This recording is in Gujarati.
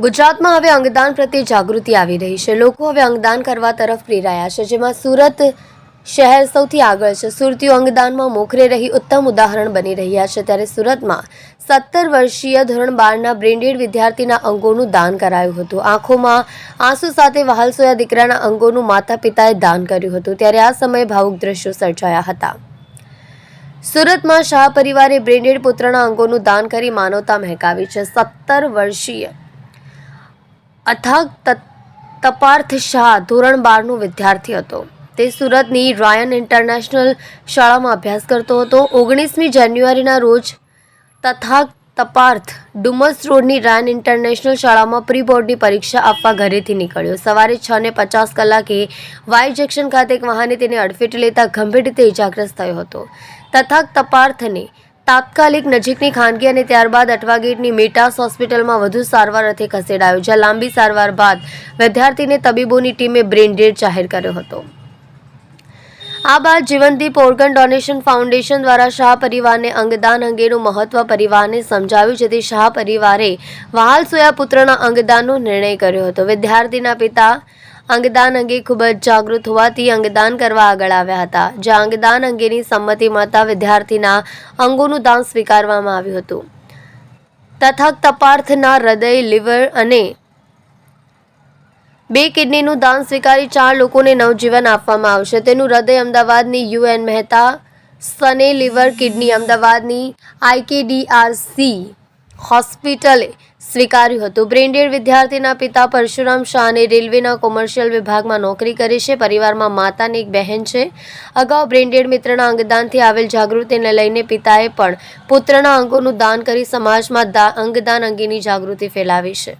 ગુજરાતમાં હવે અંગદાન પ્રત્યે જાગૃતિ આવી રહી છે. લોકો હવે અંગદાન કરવા તરફ પ્રેરાયા છે. જેમાં સુરત શહેર સૌથી આગળ છે. સુરતીઓ અંગદાનમાં મોખરે રહી ઉત્તમ ઉદાહરણ બની રહ્યા છે. ત્યારે સુરતમાં સત્તર વર્ષીય ધોરણ બારના બ્રેન્ડેડ વિદ્યાર્થીના અંગોનું દાન કરાયું હતું. આંખોમાં આંસુ સાથે વહાલસોયા દીકરાના અંગોનું માતા પિતાએ દાન કર્યું હતું. ત્યારે આ સમયે ભાવુક દ્રશ્યો સર્જાયા હતા. સુરતમાં શાહ પરિવારે બ્રેન્ડેડ પુત્રના અંગોનું દાન કરી માનવતા મહેકાવી છે. સત્તર વર્ષીય અથાગ તપાર્થ શાહ ધોરણ બારનો વિદ્યાર્થી હતો. તે સુરતની રાયન ઇન્ટરનેશનલ શાળામાં અભ્યાસ કરતો હતો. ઓગણીસમી જાન્યુઆરીના રોજ તથાગ તપાર્થ ડુમસ રોડની રાયન ઇન્ટરનેશનલ શાળામાં પ્રી બોર્ડની પરીક્ષા આપવા ઘરેથી નીકળ્યો. સવારે છ ને પચાસ કલાકે વાય જંકશન ખાતે એક વાહને તેને અડફેટે લેતા ગંભીર રીતે ઇજાગ્રસ્ત થયો હતો. તથાગ તપાર્થને તાત્કાલિક નજીકની ખાનગી અને ત્યારબાદ અટવાગેટની મેટાસ હોસ્પિટલમાં વધુ સારવાર અર્થે ખસેડાયો, જ્યાં લાંબી સારવાર બાદ વિદ્યાર્થીને તબીબોની ટીમે બ્રેન ડેડ જાહેર કર્યો હતો. આ બાદ જીવનદીપ ઓર્ગન ડોનેશન ફાઉન્ડેશન દ્વારા શાહ પરિવારને અંગદાન અંગેનું મહત્વ પરિવારને સમજાવ્યું, જેથી શાહ પરિવારે વહાલ સોયા પુત્રના અંગદાનનો નિર્ણય કર્યો હતો. વિદ્યાર્થીના પિતા અંગદાન અંગે ખૂબ જ જાગૃત હોવાથી અંગદાન કરવા આગળ આવ્યા હતા. જ્યાં અંગદાન અંગેની સંમતિ મળતા વિદ્યાર્થીના અંગોનું દાન સ્વીકારવામાં આવ્યું હતું. તથા તપાર્થના હૃદય, લીવર અને બે કિડનીનું દાન સ્વીકારી ચાર લોકોને નવજીવન આપવામાં આવશે. તેનું હૃદય અમદાવાદની યુએન મહેતા, સને લીવર કિડની અમદાવાદની આઈકેડીઆરસી હોસ્પિટલે સ્વીકાર્યું હતું. બ્રેન્ડેડ વિદ્યાર્થીના પિતા પરશુરામ શાહને રેલવેના કોમર્શિયલ વિભાગમાં નોકરી કરી છે. પરિવારમાં માતાની એક બહેન છે. અગાઉ બ્રેન્ડેડ મિત્રના અંગદાનથી આવેલ જાગૃતિને લઈને પિતાએ પણ પુત્રના અંગોનું દાન કરી સમાજમાં અંગદાન અંગેની જાગૃતિ ફેલાવી છે.